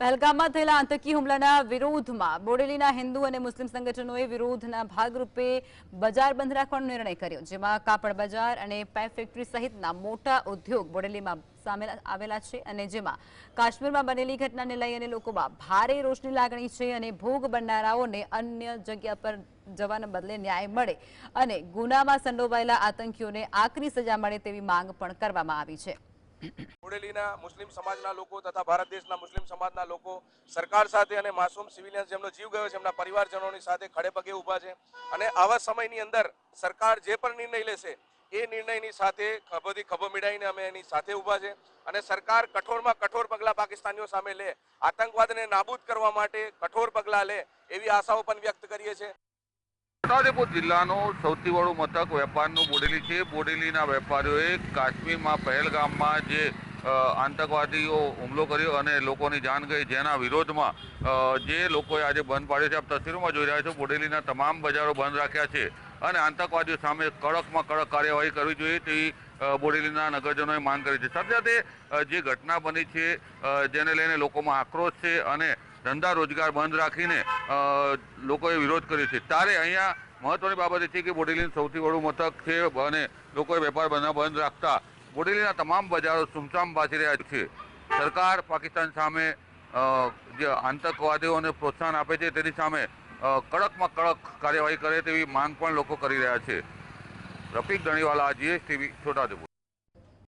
પહેલગામમાં થયેલા આતંકી હુમલાના વિરોધમાં બોડેલીના હિન્દુ અને મુસ્લિમ સંગઠનોએ વિરોધના ભાગરૂપે બજાર બંધ રાખવાનો નિર્ણય કર્યો, જેમાં કાપડ બજાર અને પેપ ફેક્ટરી સહિતના મોટા ઉદ્યોગ બોડેલીમાં સામે આવેલા છે અને જેમાં કાશ્મીરમાં બનેલી ઘટનાને લઈ અને લોકોમાં ભારે રોષની લાગણી છે અને ભોગ બનનારાઓને અન્ય જગ્યા પર જવાના બદલે ન્યાય મળે અને ગુનામાં સંડોવાયેલા આતંકીઓને આકરી સજા મળે તેવી માંગ પણ કરવામાં આવી છે. બોડેલીના મુસ્લિમ સમાજના લોકો તથા ભારત દેશના મુસ્લિમ સમાજના લોકો સરકાર સાથે અને માસૂમ સિવિલિયન્સ જેમનો જીવ ગયો છે, એમના પરિવારજનોની સાથે ખડે પગે ઊભા છે અને આવા સમયની અંદર સરકાર જે પણ નિર્ણય લેશે, એ નિર્ણયની સાથે બધી ખભો મિડાઈને અમે એની સાથે ઊભા છે અને સરકાર કઠોરમાં કઠોર પગલાં પાકિસ્તાનીઓ સામે લે, આતંકવાદને નાબૂદ કરવા માટે કઠોર પગલાં લે એવી આશાઓ પણ વ્યક્ત કરીએ છીએ. છોટાઉદેપુર જિલ્લાનું સૌથી વડું મથક વેપારનું બોડેલી છે. બોડેલીના વેપારીઓએ કાશ્મીરમાં પહેલગામમાં જે આતંકવાદીઓ હુમલો કર્યો અને લોકોની જાન ગઈ, જેના વિરોધમાં જે લોકોએ આજે બંધ પાડ્યો છે. આપ તસવીરોમાં જોઈ રહ્યા છો, બોડેલીના તમામ બજારો બંધ રાખ્યા છે અને આતંકવાદીઓ સામે કડકમાં કડક કાર્યવાહી કરવી જોઈએ તેવી બોડેલીના નગરજનોએ માંગ કરી છે. સાથે સાથે જે ઘટના બની છે જેને લઈને લોકોમાં આક્રોશ છે અને ધંધા રોજગાર બંધ રાખીને લોકોએ વિરોધ કર્યો છે. ત્યારે અહીંયા મહત્વની બાબત એ છે કે બોડેલીનું સૌથી વધુ મથક છે અને લોકોએ વેપાર બંધ રાખતા. બોડેલીના તમામ બજારો સુમસામ બાજી રહ્યા છે. સરકાર પાકિસ્તાન સામે જે આતંકવાદીઓને પ્રોત્સાહન આપે છે તેની સામે કડકમાં કડક કાર્યવાહી કરે તેવી માંગ પણ લોકો કરી રહ્યા છે. રફીક ધણીવાલા, જીએસટીવી છોટાઉદેપુર